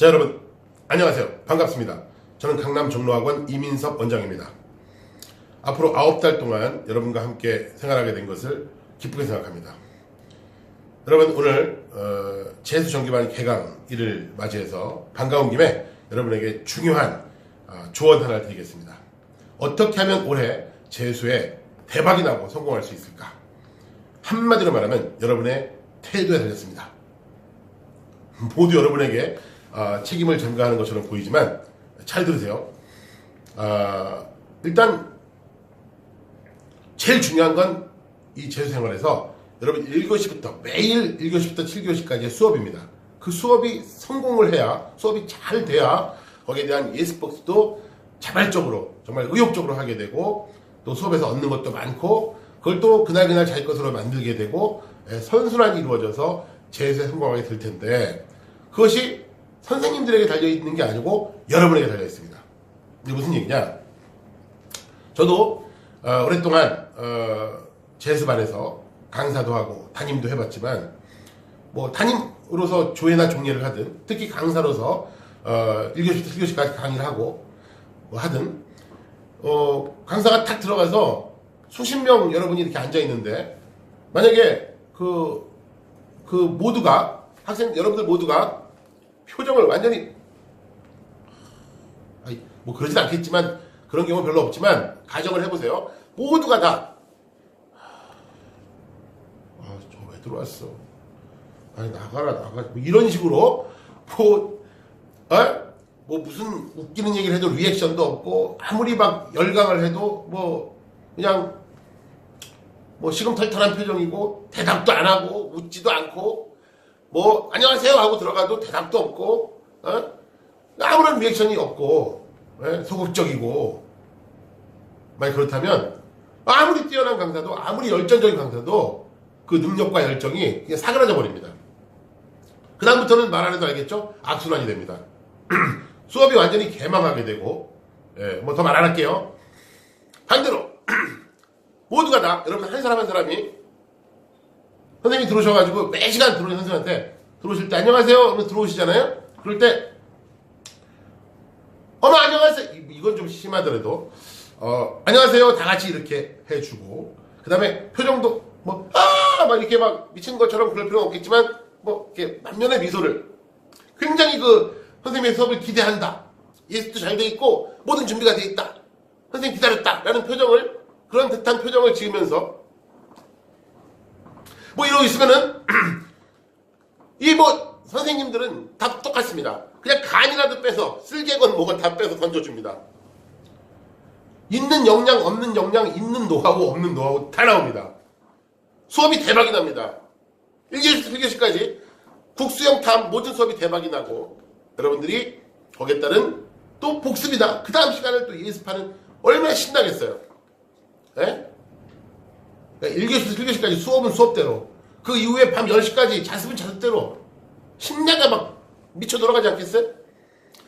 자 여러분. 안녕하세요. 반갑습니다. 저는 강남 종로학원 이민섭 원장입니다. 앞으로 아홉 달 동안 여러분과 함께 생활하게 된 것을 기쁘게 생각합니다. 여러분 오늘 어, 재수 정기반 개강 일을 맞이해서 반가운 김에 여러분에게 중요한 어, 조언 하나를 드리겠습니다. 어떻게 하면 올해 재수에 대박이 나고 성공할 수 있을까? 한마디로 말하면 여러분의 태도에 달렸습니다. 모두 여러분에게 아, 책임을 전가하는 것처럼 보이지만 잘 들으세요. 아, 일단 제일 중요한 건 이 재수 생활에서 여러분 1교시부터 매일 1교시부터 7교시까지의 수업입니다. 그 수업이 성공을 해야 수업이 잘 돼야 거기에 대한 예습복도 자발적으로 정말 의욕적으로 하게 되고 또 수업에서 얻는 것도 많고 그걸 또 그날 그날 자기 것으로 만들게 되고 예, 선순환이 이루어져서 재수에 성공하게 될 텐데 그것이 선생님들에게 달려 있는 게 아니고 여러분에게 달려 있습니다. 이게 무슨 얘기냐? 저도 어, 오랫동안 어, 재수반에서 강사도 하고 담임도 해봤지만 뭐 담임으로서 조회나 종례를 하든 특히 강사로서 어, 1교시부터 7교시까지 강의를 하고 뭐 하든 어, 강사가 탁 들어가서 수십 명 여러분이 이렇게 앉아 있는데 만약에 그, 그 모두가 학생 여러분들 모두가 표정을 완전히 아니, 뭐 그러진 않겠지만 그런 경우 별로 없지만 가정을 해보세요. 모두가 다 아, 저 왜 들어왔어? 아니 나가라 나가 뭐 이런 식으로 뭐, 어? 뭐 무슨 웃기는 얘기를 해도 리액션도 없고 아무리 막 열강을 해도 뭐 그냥 뭐 시금털털한 표정이고 대답도 안 하고 웃지도 않고 뭐 안녕하세요 하고 들어가도 대답도 없고 어? 아무런 리액션이 없고 예? 소극적이고 만약 그렇다면 아무리 뛰어난 강사도 아무리 열정적인 강사도 그 능력과 열정이 그냥 사그라져 버립니다. 그 다음부터는 말 안 해도 알겠죠? 악순환이 됩니다. 수업이 완전히 개망하게 되고 예, 뭐 더 말 안 할게요. 반대로 모두가 다 여러분 한 사람 한 사람이 선생님이 들어오셔가지고 매 시간 들어오는 선생님한테 들어오실 때 안녕하세요 들어오시잖아요. 그럴 때 어머 안녕하세요. 이- 이건 좀 심하더라도 어 안녕하세요. 다 같이 이렇게 해주고 그 다음에 표정도 뭐 아 막 이렇게 막 미친 것처럼 그럴 필요는 없겠지만 뭐 이렇게 만면의 미소를 굉장히 그 선생님의 수업을 기대한다. 예습도 잘 돼 있고 모든 준비가 돼 있다. 선생님 기다렸다 라는 표정을 그런 듯한 표정을 지으면서 뭐 이러고 있으면은 이 뭐 선생님들은 다 똑같습니다. 그냥 간이라도 빼서 쓸개건 뭐건 다 빼서 던져줍니다. 있는 역량 없는 역량 있는 노하우 없는 노하우 다 나옵니다. 수업이 대박이 납니다. 1교시부터 1교시까지 국수형 탐 모든 수업이 대박이 나고 여러분들이 거기에 따른 또 복습이다. 그 다음 시간을 또 예습하는 얼마나 신나겠어요. 예? 1교시부터 7교시까지 수업은 수업대로 그 이후에 밤 10시까지 자습은 자습대로 신나게 막 미쳐 돌아가지 않겠어요?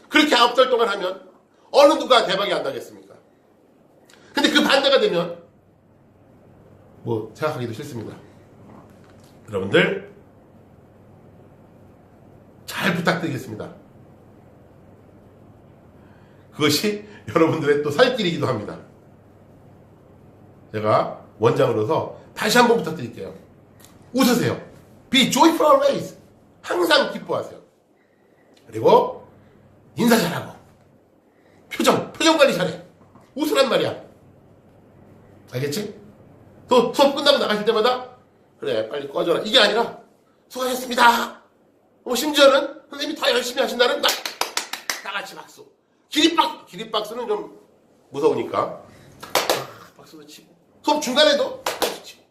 그렇게 아홉 달 동안 하면 어느 누가 대박이 안 나겠습니까? 근데 그 반대가 되면 뭐 생각하기도 싫습니다. 여러분들 잘 부탁드리겠습니다. 그것이 여러분들의 또 살길이기도 합니다. 제가 원장으로서 다시 한번 부탁드릴게요. 웃으세요. Be joyful always. 항상 기뻐하세요. 그리고 인사 잘하고 표정, 표정 관리 잘해. 웃으란 말이야. 알겠지? 또 수업 끝나고 나가실 때마다 그래 빨리 꺼져라. 이게 아니라 수고하셨습니다. 뭐 심지어는 선생님이 더 열심히 하신 날은 나, 다 같이 박수. 기립박 기립박수는 좀 무서우니까 아, 박수도 치고 수업 중간에도 박수 치고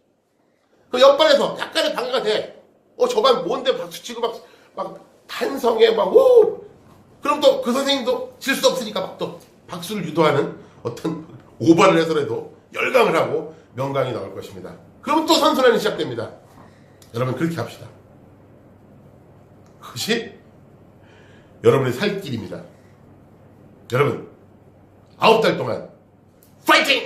그 옆반에서 약간의 방해가 돼. 어, 저반 뭔데 박수 치고 막, 막, 탄성에 막, 오! 그럼 또 그 선생님도 질 수 없으니까 막 또 박수를 유도하는 어떤 오바를 해서라도 열강을 하고 명강이 나올 것입니다. 그럼 또 선순환이 시작됩니다. 여러분, 그렇게 합시다. 그것이 여러분의 살 길입니다. 여러분, 아홉 달 동안 파이팅!